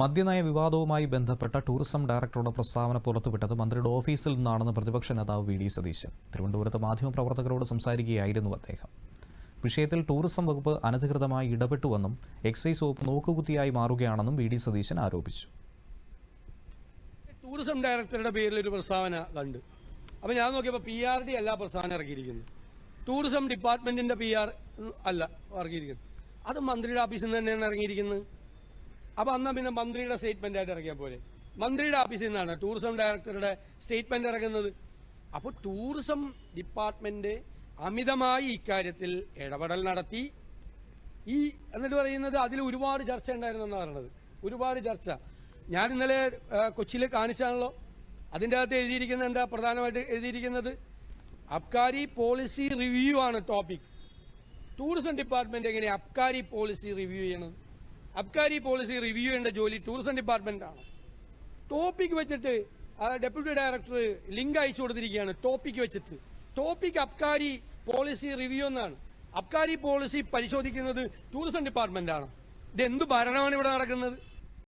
മദ്യനയ വിവാദവുമായി ബന്ധപ്പെട്ട ടൂറിസം ഡയറക്ടറുടെ പ്രസ്താവന പുറത്തുവിട്ടത് മന്ത്രിയുടെ ഓഫീസിൽ നിന്നാണെന്ന് പ്രതിപക്ഷ നേതാവ് വി ഡി സതീശൻ. തിരുവനന്തപുരത്ത് മാധ്യമപ്രവർത്തകരോട് സംസാരിക്കുകയായിരുന്നു അദ്ദേഹം. വിഷയത്തിൽ ടൂറിസം വകുപ്പ് അനധികൃതമായി ഇടപെട്ടുവെന്നും എക്സൈസ് വകുപ്പ് നോക്കുകുത്തിയായി മാറുകയാണെന്നും വി ഡി സതീശൻ ആരോപിച്ചു. ടൂറിസം ഡയറക്ടറുടെ പേരിൽ ഒരു പ്രസ്താവന കണ്ട്. അപ്പോൾ ഞാൻ നോക്കിയപ്പോൾ പി ആർ ഡി അല്ല പ്രസ്താവന ഇറക്കിയിരിക്കുന്നത്. ടൂറിസം ഡിപ്പാർട്ട്മെന്റിന്റെ പി ആർ അല്ല ഇറക്കിയിരിക്കുന്നത്. അത് മന്ത്രിയുടെ ഓഫീസിൽ നിന്ന് തന്നെയാണ് ഇറങ്ങിയിരിക്കുന്നത്. അപ്പോൾ അന്നാ പിന്നെ മന്ത്രിയുടെ സ്റ്റേറ്റ്മെന്റ് ആയിട്ട് ഇറങ്ങിയാൽ പോലെ മന്ത്രിയുടെ ഓഫീസിൽ നിന്നാണ് ടൂറിസം ഡയറക്ടറുടെ സ്റ്റേറ്റ്മെന്റ് ഇറങ്ങുന്നത്. അപ്പോൾ ടൂറിസം ഡിപ്പാർട്ട്മെന്റ് അമിതമായി ഇക്കാര്യത്തിൽ ഇടപെടൽ നടത്തി. ഈ എന്നിട്ട് പറയുന്നത് അതിൽ ഒരുപാട് ചർച്ച ഉണ്ടായിരുന്നെന്നാണ് പറയുന്നത് ഒരുപാട് ചർച്ച. ഞാൻ ഇന്നലെ കൊച്ചിയിൽ കാണിച്ചാണല്ലോ. അതിന്റെ അകത്ത് എഴുതിയിരിക്കുന്നത് എന്താ? പ്രധാനമായിട്ട് എഴുതിയിരിക്കുന്നത് അബ്കാരി പോളിസി റിവ്യൂ ആണ് ടോപ്പിക് ടൂറിസം ഡിപ്പാർട്ട്മെന്റ് എങ്ങനെ അബ്കാരി പോളിസി റിവ്യൂ ചെയ്യണം? അബ്കാരി പോളിസി റിവ്യൂ ചെയ്യേണ്ട ജോലി ടൂറിസം ഡിപ്പാർട്ട്മെന്റാണ്. ടോപ്പിക് വെച്ചിട്ട് ഡെപ്യൂട്ടി ഡയറക്ടർ ലിങ്ക് അയച്ചു കൊടുത്തിരിക്കുകയാണ്. ടോപ്പിക് വെച്ചിട്ട്. ടോപ്പിക് അബ്കാരി പോളിസി റിവ്യൂ എന്നാണ്. അബ്കാരി പോളിസി പരിശോധിക്കുന്നത് ടൂറിസം ഡിപ്പാർട്ട്മെന്റ് ആണ് ഇത് എന്ത് ഭരണമാണ് ഇവിടെ നടക്കുന്നത്?